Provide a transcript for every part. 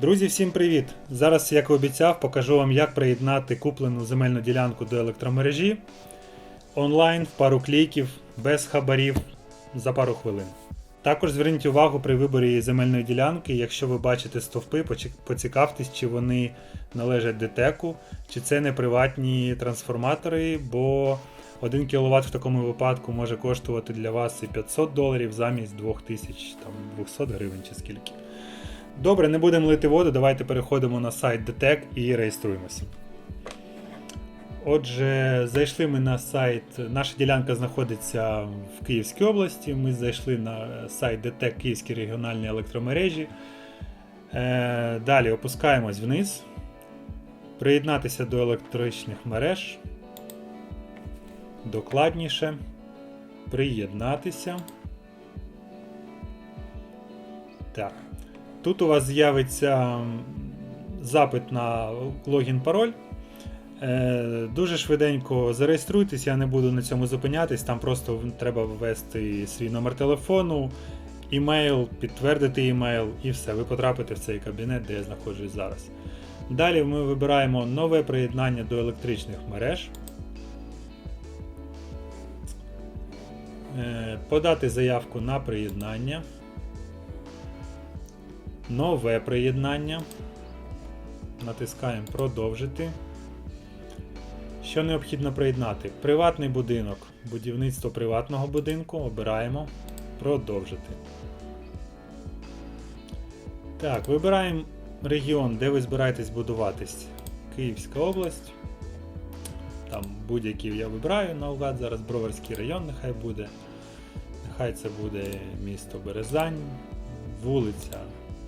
Друзі, всім привіт! Зараз, як і обіцяв, покажу вам, як приєднати куплену земельну ділянку до електромережі онлайн в пару кліків, без хабарів за пару хвилин. Також зверніть увагу при виборі земельної ділянки, якщо ви бачите стовпи, поцікавтесь, чи вони належать ДТЕКу, чи це не приватні трансформатори, бо 1 кВт в такому випадку може коштувати для вас і 500 доларів замість 2000, там 200 гривень чи скільки. Добре, не будемо лити воду, давайте переходимо на сайт DTEC і реєструємося. Отже, зайшли ми на сайт. Наша ділянка знаходиться в Київській області. Ми зайшли на сайт DTEC Київські регіональні електромережі. Е, Далі опускаємось вниз. Приєднатися до електричних мереж. Докладніше. Приєднатися. Так. Тут у вас з'явиться запит на логін-пароль. Е, Дуже швиденько зареєструйтесь, я не буду на цьому зупинятись, там просто треба ввести свій номер телефону, імейл, підтвердити імейл і все, ви потрапите в цей кабінет, де я знаходжусь зараз. Далі ми вибираємо нове приєднання до електричних мереж. Е, Подати заявку на приєднання. Нове приєднання. Натискаємо продовжити. Що необхідно приєднати? Приватний будинок, будівництво приватного будинку. Обираємо продовжити. Так, вибираємо регіон, де ви збираєтесь будуватись. Київська область. Там будь-який я вибираю наугад, зараз Броварський район нехай буде. Нехай це буде місто Березань, вулиця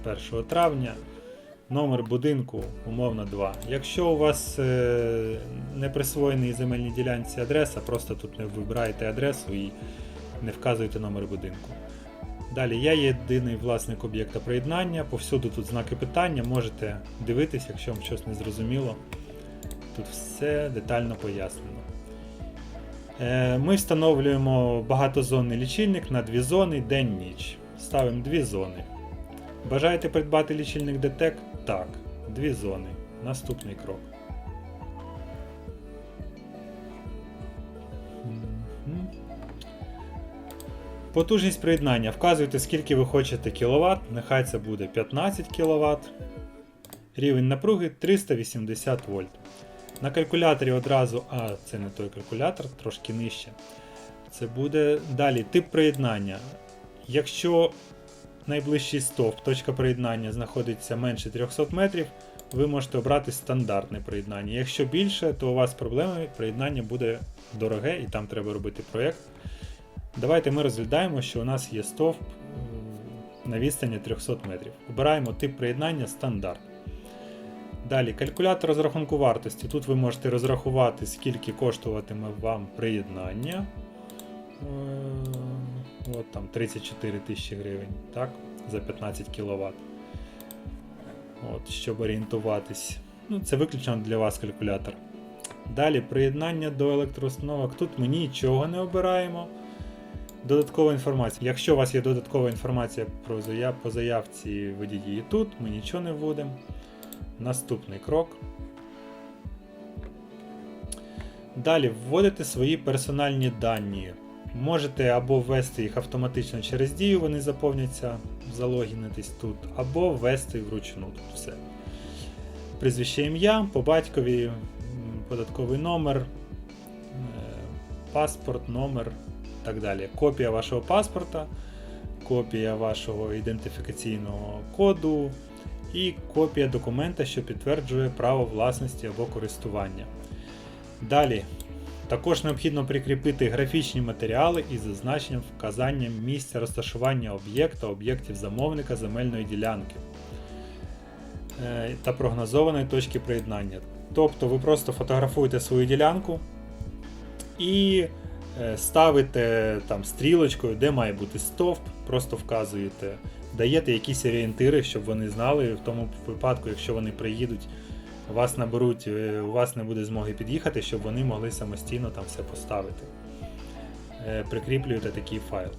1 травня, номер будинку умовно 2. Якщо у вас е, не присвоєний земельній ділянці адреса, просто тут не вибираєте адресу і не вказуєте номер будинку. Далі я єдиний власник об'єкта приєднання, повсюду тут знаки питання, можете дивитись, якщо вам щось не зрозуміло. Тут все детально пояснено. Е, Ми встановлюємо багатозонний лічильник на дві зони день-ніч. Ставимо дві зони. Бажаєте придбати лічильник DTEC? Так. Дві зони. Наступний крок. Потужність приєднання. Вказуйте, скільки ви хочете кВт. Нехай це буде 15 кВт. Рівень напруги 380 вольт. На калькуляторі одразу. А, це не той калькулятор, трошки нижче. Це буде далі тип приєднання. Якщо найближчий стовп, точка приєднання знаходиться менше 300 метрів, ви можете обрати стандартне приєднання. Якщо більше, то у вас проблеми, приєднання буде дороге і там треба робити проєкт. Давайте ми розглядаємо, що у нас є стовп на відстані 300 метрів. Обираємо тип приєднання стандарт. Далі калькулятор розрахунку вартості. Тут ви можете розрахувати, скільки коштуватиме вам приєднання. От там 34 тисячі гривень, так? За 15 кВт. От, щоб орієнтуватись. Ну, це виключно для вас калькулятор. Далі приєднання до електроустановок. Тут ми нічого не обираємо. Додаткова інформація. Якщо у вас є додаткова інформація про заяв, по заявці, введіть її тут, ми нічого не вводимо. Наступний крок. Далі вводите свої персональні дані. Можете або ввести їх автоматично через дію, вони заповняться, залогінитись тут, або ввести вручну тут все. Прізвище ім'я, по батькові, податковий номер, е, паспорт, номер і так далі. Копія вашого паспорта, копія вашого ідентифікаційного коду і копія документа, що підтверджує право власності або користування. Далі. Також необхідно прикріпити графічні матеріали із зазначенням вказанням місця розташування об'єкта, об'єктів замовника земельної ділянки е, та прогнозованої точки приєднання. Тобто ви просто фотографуєте свою ділянку і е, ставите там стрілочкою, де має бути стовп, просто вказуєте, даєте якісь орієнтири, щоб вони знали в тому випадку, якщо вони приїдуть вас наберуть, е, у вас не буде змоги під'їхати, щоб вони могли самостійно там все поставити. Е, Прикріплюєте такий файл.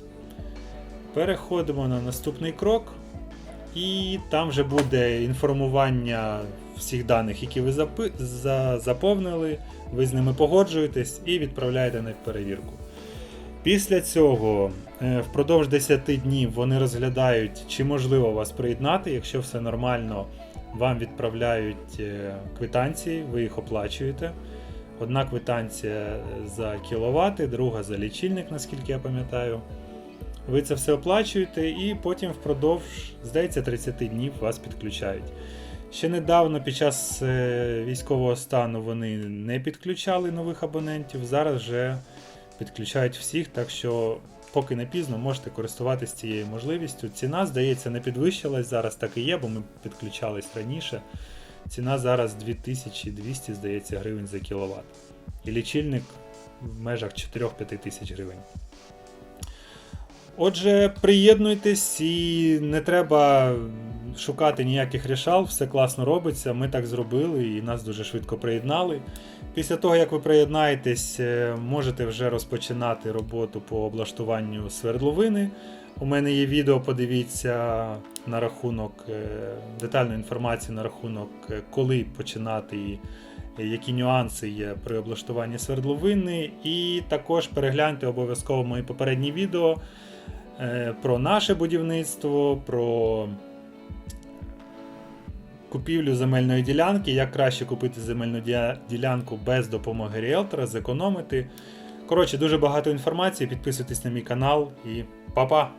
Переходимо на наступний крок. і там вже буде інформування всіх даних, які ви заповнили, ви з ними погоджуєтесь і відправляєте на перевірку. Після цього е, впродовж 10 днів вони розглядають, чи можливо вас приєднати. Якщо все нормально, вам відправляють е, квитанції, ви їх оплачуєте. Одна квитанція за кіловати, друга за лічильник, наскільки я пам'ятаю. Ви це все оплачуєте і потім впродовж, здається, 30 днів вас підключають. Ще недавно під час е, військового стану вони не підключали нових абонентів, зараз вже підключають всіх, так що поки не пізно можете користуватися цією можливістю. Ціна, здається, не підвищилась, зараз так і є, бо ми підключались раніше. Ціна зараз 2200, здається, гривень за кіловат. І лічильник в межах 4-5 тисяч гривень. Отже, приєднуйтесь і не треба шукати ніяких рішал, все класно робиться. Ми так зробили і нас дуже швидко приєднали. Після того, як ви приєднаєтесь, е, можете вже розпочинати роботу по облаштуванню свердловини. У мене є відео, подивіться на рахунок е, детальної інформації на рахунок, е, коли починати і які нюанси є при облаштуванні свердловини. І також перегляньте обов'язково мої попередні відео про наше будівництво, про купівлю земельної ділянки, як краще купити земельну ділянку без допомоги ріелтора, зекономити. Коротше, дуже багато інформації. Підписуйтесь на мій канал і па-па!